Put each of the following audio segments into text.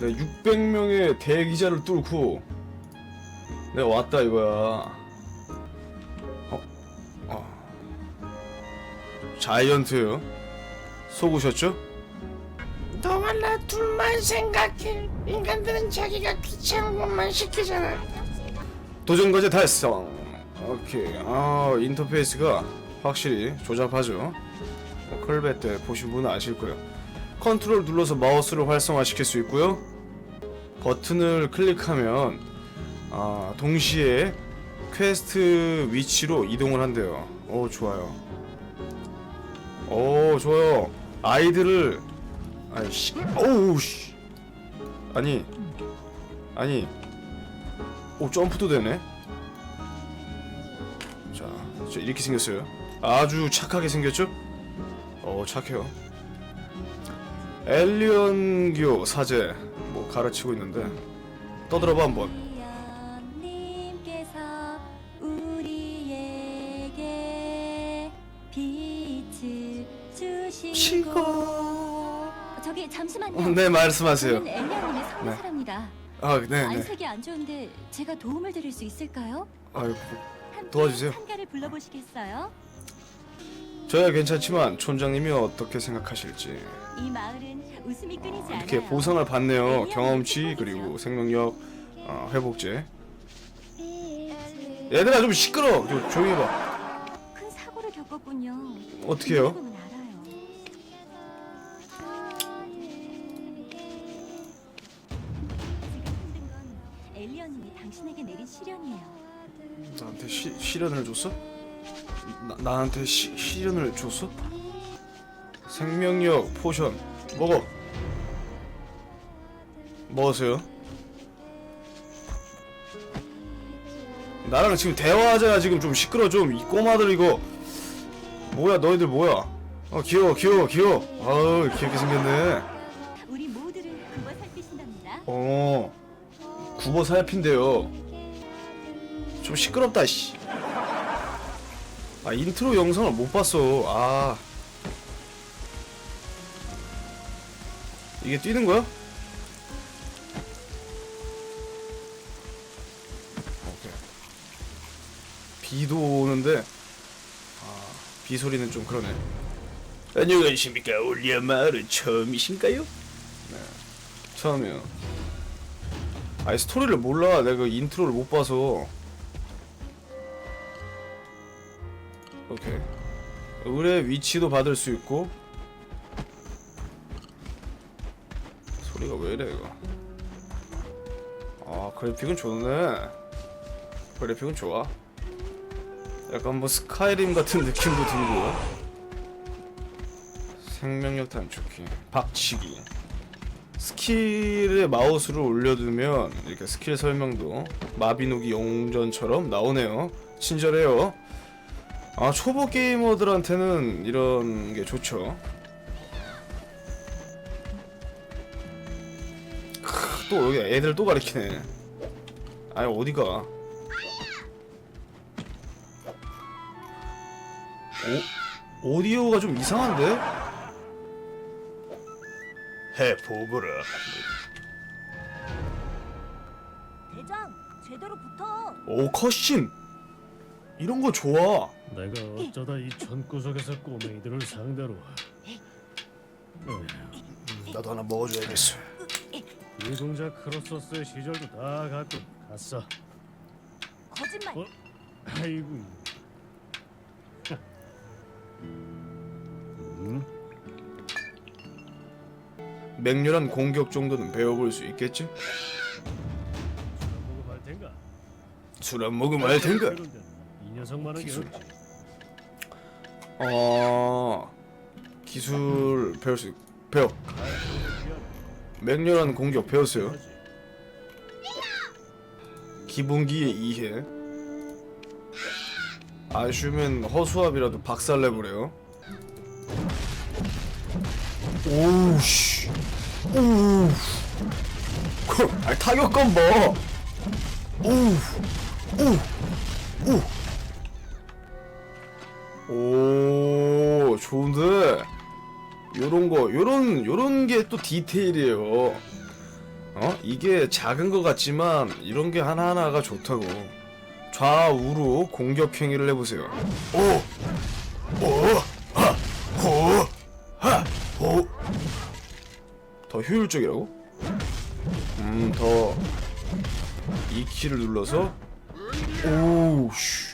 내가 600명의 대기자를 뚫고 내가 왔다 이거야. 어, 어. 자이언트 속으셨죠? 너와 나 둘만 생각해. 인간들은 자기가 귀찮은 것만 시키잖아. 도전 과제 달성. 오케이. 아 인터페이스가 확실히 조잡하죠. 뭐, 컬베 때 보신 분은 아실 거예요. 컨트롤 눌러서 마우스를 활성화시킬 수 있고요. 버튼을 클릭하면 아 동시에 퀘스트 위치로 이동을 한대요. 오 좋아요. 오 좋아요. 아이들을 아이씨 오우 씨 아니 아니 오 점프도 되네. 자, 저 이렇게 생겼어요. 아주 착하게 생겼죠? 어 착해요. 엘리언교 사제 뭐 가르치고 있는데 떠들어봐 한번. 주시고 저기 잠시만요. 어, 네 말씀하세요. 저는 엘리아님의 네. 아 네네. 안색이 안 좋은데 제가 도움을 드릴 수 있을까요? 아유 함께 도와주세요. 참가를 불러보시겠어요? 저야 괜찮지만 촌장님이 어떻게 생각하실지 이 마을은 웃음이 끊이지 않아요. 이렇게 보상을 받네요. 경험치 그리고 생명력 어, 회복제. 얘들아 좀 시끄러. 좀 조용히 해봐. 큰 사고를 겪었군요. 어떻게 해요? 은 알아요. 지금 힘든 건 엘리언님이 당신에게 내린 시련이에요. 나한테 시, 시련을 줬어? 나, 나한테 시, 시련을 줬어? 생명력 포션 먹어 먹으세요 나랑 지금 대화하자 지금 좀 시끄러 좀 이 꼬마들 이거 뭐야 너희들 뭐야 어 귀여워 귀여워 귀여워 아우 귀엽게 생겼네 우리 모두를 굽어 살피신답니다. 어 굽어 살핀데요 좀 시끄럽다 씨. 아 인트로 영상을 못 봤어. 아 이게 뛰는 거야? 비도 오는데 아, 비 소리는 좀 그러네. 안녕하십니까 올리아 마을은 처음이신가요? 네, 처음이요. 아 스토리를 몰라. 내가 그 인트로를 못 봐서. 오케이. 의뢰 위치도 받을 수 있고. 소리가 왜 이래 이거? 아 그래픽은 좋네. 그래픽은 좋아. 약간 뭐 스카이림 같은 느낌도 들고 생명력 단축키 박치기 스킬에 마우스를 올려두면 이렇게 스킬 설명도 마비노기 용전처럼 나오네요. 친절해요. 아 초보 게이머들한테는 이런 게 좋죠. 크, 또 여기 애들 또 가리키네. 아니 어디가? 오 오디오가 좀 이상한데? 해 보거라. 대장, 제대로 붙어. 오 컷신 이런 거 좋아 내가 어쩌다 이 전구석에서 꼬맹이들을 상대로 어, 나도 하나 먹어줘야겠어 이 동작 크로서스의 시절도 다 갖고 갔어 거짓말. 어? 아이고 음? 맹렬한 공격 정도는 배워볼 수 있겠지? 보고 갈 텐가 술 안 먹으면 알 텐가? 그런데 이 기술. 없지. 어... 기술 배울 수 있... 배워. 맹렬한 공격 배웠어요. 기본기의 이해 아쉬우면 허수아비라도 박살내보래요. 오우씨. 오우. 아 타격감 봐 오우. 오우. 오 좋은데? 요런 거 요런 요런 게 또 디테일이에요. 어? 이게 작은 것 같지만 이런 게 하나하나가 좋다고. 좌우로 공격 행위를 해보세요. 오, 오, 하, 호, 하, 호. 더 효율적이라고? 음, 더 이 키를 눌러서 오, 씨.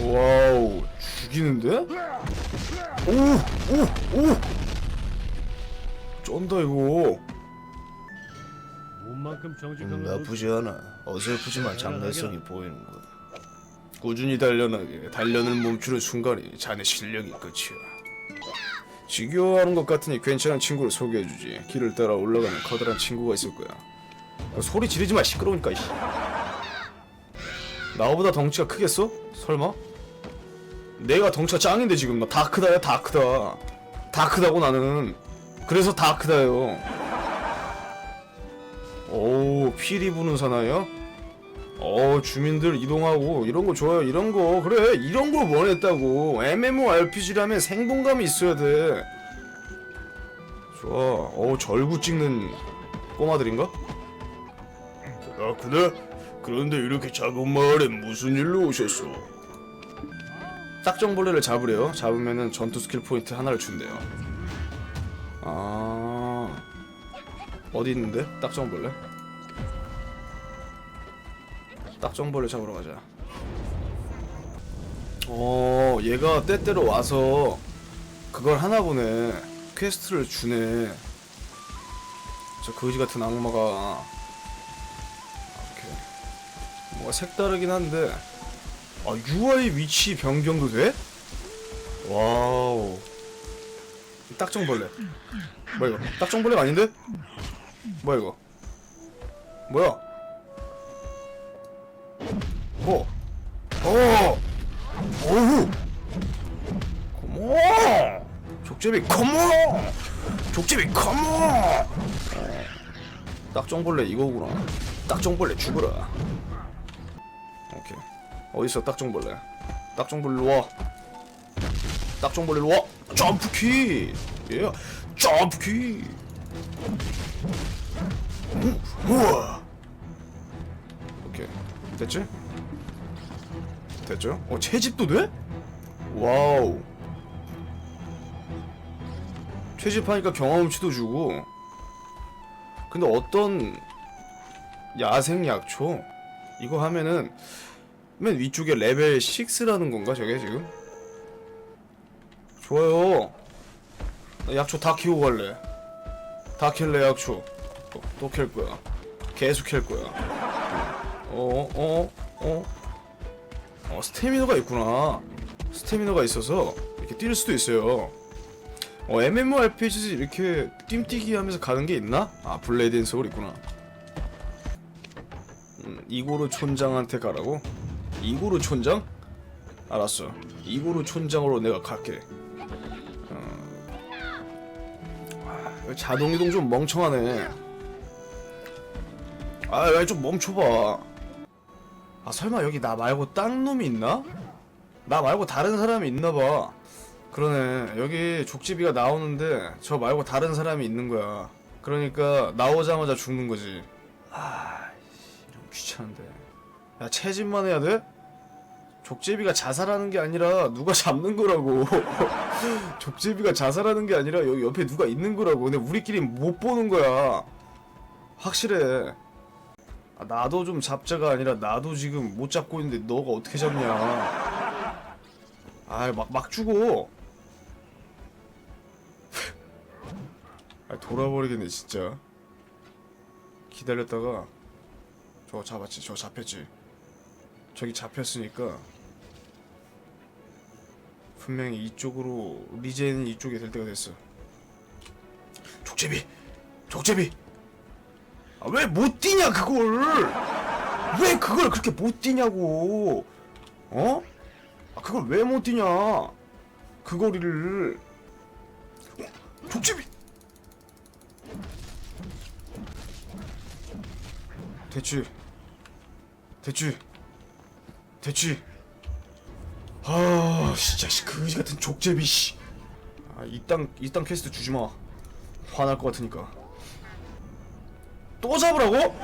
와우, 죽이는데? 오, 오, 오. 쩐다 이거. 몸만큼 정직한 음, 건 나쁘지 않아. 어설프지만 장래성이 보이는군. 꾸준히 단련하게 단련을 멈추는 순간이 자네 실력이 끝이야. 지겨워하는 것 같으니 괜찮은 친구를 소개해주지. 길을 따라 올라가는 커다란 친구가 있을 거야. 야, 소리 지르지 마 시끄러우니까. 이씨. 나보다 덩치가 크겠어? 설마? 내가 덩치가 짱인데 지금 나 다 크다야 다 크다. 다 크다고 나는. 그래서 다 크다요. 오 피리 부는 사나이요? 어 주민들 이동하고 이런 거 좋아요 이런 거. 그래 이런 걸 원했다고. MMORPG라면 생동감이 있어야 돼. 좋아. 어 절구 찍는 꼬마들인가? 그렇구나 그런데 이렇게 작은 마을에 무슨 일로 오셨어? 딱정벌레를 잡으래요. 잡으면은 전투 스킬 포인트 하나를 준대요. 아 어디 있는데? 딱정벌레? 딱정벌레 잡으러 가자. 어, 얘가 때때로 와서 그걸 하나 보네. 퀘스트를 주네. 저 거지 같은 악마가. 이렇게. 뭔가 색다르긴 한데. 아, UI 위치 변경도 돼? 와우. 딱정벌레. 뭐야 이거? 딱정벌레가 아닌데? 뭐야 이거? 뭐야? 어, 어, 어우, 컴온, 족제비 컴온, 족제비. 어, 딱정벌레 이거구나. 딱정벌레 죽어라. 오케이. 어딨어 딱정벌레? 딱정벌레 와. 딱정벌레 와. 점프키. 예. 점프키. 우, 우와. 오케이. 됐지? 됐죠? 어 채집도 돼? 와우. 채집하니까 경험치도 주고. 근데 어떤 야생 약초 이거 하면은 맨 위쪽에 레벨 6라는 건가 저게 지금? 좋아요. 나 약초 다 키우고 갈래. 다 캘래 약초. 또캘 거야. 계속 캘 거야. 어, 어, 어. 어, 스태미너가 있구나. 스태미너가 있어서 이렇게 뛸 수도 있어요. 어, MMORPG에서 이렇게 뜀뛰기 하면서 가는 게 있나? 아, 블레이드 앤 소울 있구나. 음, 이고르 촌장한테 가라고? 이고르 촌장? 알았어. 이고르 촌장으로 내가 갈게. 어... 아, 자동 이동 좀 멍청하네. 아, 야, 좀 멈춰봐. 아, 설마 여기 나 말고 딴 놈이 있나? 나 말고 다른 사람이 있나봐. 그러네. 여기 족제비가 나오는데 저 말고 다른 사람이 있는 거야. 그러니까 나오자마자 죽는 거지. 아, 이런 귀찮은데. 야, 채집만 해야 돼? 족제비가 자살하는 게 아니라 누가 잡는 거라고. 족제비가 자살하는 게 아니라 여기 옆에 누가 있는 거라고. 근데 우리끼리 못 보는 거야. 확실해. 아, 나도 좀 잡자가 아니라 나도 지금 못 잡고 있는데 너가 어떻게 잡냐. 아이, 막, 막 주고. 아, 돌아버리겠네, 진짜. 기다렸다가, 저거 잡았지, 저거 잡혔지. 저기 잡혔으니까, 분명히 이쪽으로, 리젠이 이쪽에 될 때가 됐어. 족제비! 족제비! 아, 왜못 뛰냐 그걸? 왜 그걸 그렇게 못 뛰냐고? 어? 아 그걸 왜 못 뛰냐? 그 거리를. 어? 족집이! 됐지 됐지 됐지 아 진짜 씨, 그지 같은 족제비 씨아이땅 이땅 퀘스트 주지 마. 화날 것 같으니까 또 잡으라고?